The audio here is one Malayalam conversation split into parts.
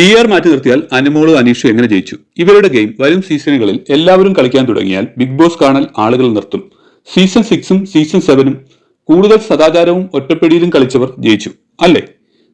ടി ആർ മാറ്റി നിർത്തിയാൽ അനുമോളും അനീഷും എങ്ങനെ ജയിച്ചു? ഇവരുടെ ഗെയിം വരും സീസണുകളിൽ എല്ലാവരും കളിക്കാൻ തുടങ്ങിയാൽ ബിഗ് ബോസ് കാണൽ ആളുകൾ നിർത്തും. സീസൺ സിക്സും സീസൺ സെവനും കൂടുതൽ സദാചാരവും ഒറ്റപ്പെടിയിലും കളിച്ചവർ ജയിച്ചു. അല്ലേ?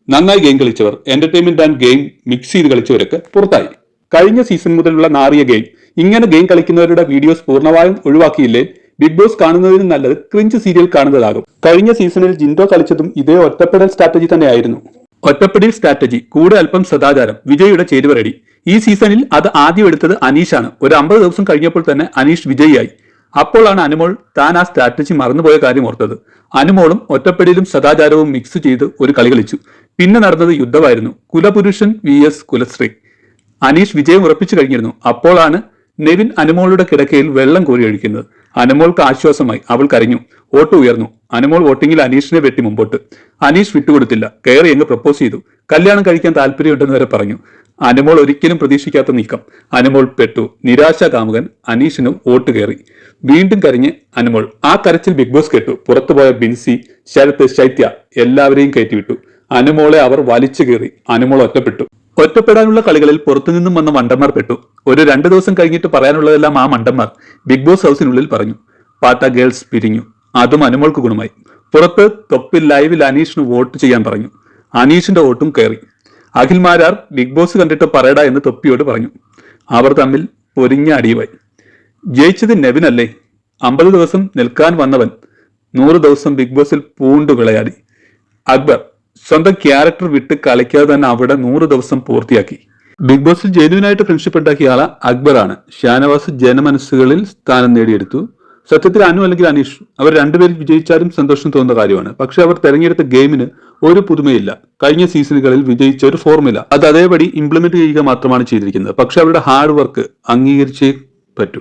നന്നായി ഗെയിം കളിച്ചവർ എന്റർടൈൻമെന്റ് ആൻഡ് ഗെയിം മിക്സ് ചെയ്ത് കളിച്ചവരൊക്കെ പുറത്തായി. കഴിഞ്ഞ സീസൺ മുതലുള്ള നാറിയ ഗെയിം ഇങ്ങനെ ഗെയിം കളിക്കുന്നവരുടെ വീഡിയോസ് പൂർണമായും ഒഴിവാക്കിയില്ലേ? ബിഗ് ബോസ് കാണുന്നതിന് നല്ലത് ക്രിഞ്ച് സീരിയൽ കാണുന്നതാകും. കഴിഞ്ഞ സീസണിൽ ജിൻഡോ കളിച്ചതും ഇതേ ഒറ്റപ്പെടൽ സ്ട്രാറ്റജി തന്നെയായിരുന്നു. ഒറ്റപ്പെടൽ സ്ട്രാറ്റജി കൂടെ അല്പം സദാചാരം വിജയുടെ ചേരുവ റെഡി ഈ സീസണിൽ അത് ആദ്യം എടുത്തത് അനീഷാണ്. ഒരു അമ്പത് ദിവസം കഴിഞ്ഞപ്പോൾ തന്നെ അനീഷ് വിജയിയായി. അപ്പോഴാണ് അനുമോൾ താൻ ആ സ്ട്രാറ്റജി മറന്നുപോയ കാര്യം ഓർത്തത്. അനുമോളും ഒറ്റപ്പെടിയിലും സദാചാരവും മിക്സ് ചെയ്ത് ഒരു കളി കളിച്ചു. പിന്നെ നടന്നത് യുദ്ധമായിരുന്നു. കുലപുരുഷൻ വി എസ് കുലശ്രീ. അനീഷ് വിജയം ഉറപ്പിച്ചു കഴിഞ്ഞിരുന്നു. അപ്പോഴാണ് നെവിൻ അനുമോളുടെ കിടക്കയിൽ വെള്ളം കോരി ഒഴിക്കുന്നത് അനുമോൾക്ക് ആശ്വാസമായി. അവൾ കരഞ്ഞു. വോട്ട് ഉയർന്നു. അനുമോൾ വോട്ടിങ്ങിൽ അനീഷിനെ വെട്ടി മുമ്പോട്ട്. അനീഷ് വിട്ടുകൊടുത്തില്ല. കയറി അങ്ങ് പ്രപ്പോസ് ചെയ്തു. കല്യാണം കഴിക്കാൻ താല്പര്യമുണ്ടെന്ന് വരെ പറഞ്ഞു. അനുമോൾ ഒരിക്കലും പ്രതീക്ഷിക്കാത്ത നീക്കം. അനുമോൾ പെട്ടു. നിരാശ കാമുകൻ അനീഷിനും വോട്ട് കയറി. വീണ്ടും കരഞ്ഞ് അനുമോൾ. ആ കരച്ചിൽ ബിഗ് ബോസ് കേട്ടു. പുറത്തുപോയ ബിൻസി ശരത്ത് ശൈത്യ എല്ലാവരെയും കയറ്റിവിട്ടു. അനുമോളെ അവർ വലിച്ചു കയറി അനുമോൾ ഒറ്റപ്പെട്ടു. ഒറ്റപ്പെടാനുള്ള കളികളിൽ പുറത്തുനിന്നും വന്ന മണ്ടന്മാർ പെട്ടു. ഒരു രണ്ടു ദിവസം കഴിഞ്ഞിട്ട് പറയാനുള്ളതെല്ലാം ആ മണ്ടന്മാർ ബിഗ് ബോസ് ഹൗസിനുള്ളിൽ പറഞ്ഞു. പാട്ട ഗേൾസ് പിരിഞ്ഞു. അതും അനുമോൾക്ക് ഗുണമായി. പുറത്ത് തൊപ്പിൽ ലൈവിൽ അനീഷിന് വോട്ട് ചെയ്യാൻ പറഞ്ഞു. അനീഷിന്റെ വോട്ടും കയറി. അഖിൽമാരാർ ബിഗ് ബോസ് കണ്ടിട്ട് പറയടാ എന്ന് തൊപ്പിയോട് പറഞ്ഞു. അവർ തമ്മിൽ പൊരിഞ്ഞ അടിയുമായി. ജയിച്ചത് നെവിനല്ലേ? അമ്പത് ദിവസം നിൽക്കാൻ വന്നവൻ നൂറ് ദിവസം ബിഗ് ബോസിൽ പൂണ്ടു വിളയാടി അക്ബർ സ്വന്തം ക്യാരക്ടർ വിട്ട് കളിക്കാതെ തന്നെ അവിടെ നൂറ് ദിവസം പൂർത്തിയാക്കി. ബിഗ് ബോസിൽ ജെനുവിനായിട്ട് ഫ്രണ്ട്ഷിപ്പ് ഉണ്ടാക്കിയ ആള അക്ബറാണ്. ഷാനവാസ് ജനമനസ്സുകളിൽ സ്ഥാനം നേടിയെടുത്തു. സത്യത്തിൽ അനു അല്ലെങ്കിൽ അനീഷ് അവർ രണ്ടുപേരും വിജയിച്ചാലും സന്തോഷം തോന്നുന്ന കാര്യമാണ്. പക്ഷെ അവർ തെരഞ്ഞെടുത്ത ഗെയിമിന് ഒരു പുതുമയില്ല. കഴിഞ്ഞ സീസണുകളിൽ വിജയിച്ച ഒരു ഫോർമുല. അത് അതേപടി ഇംപ്ലിമെന്റ് ചെയ്യുക മാത്രമാണ് ചെയ്തിരിക്കുന്നത്. പക്ഷെ അവരുടെ ഹാർഡ് വർക്ക് അംഗീകരിച്ചേ പറ്റൂ.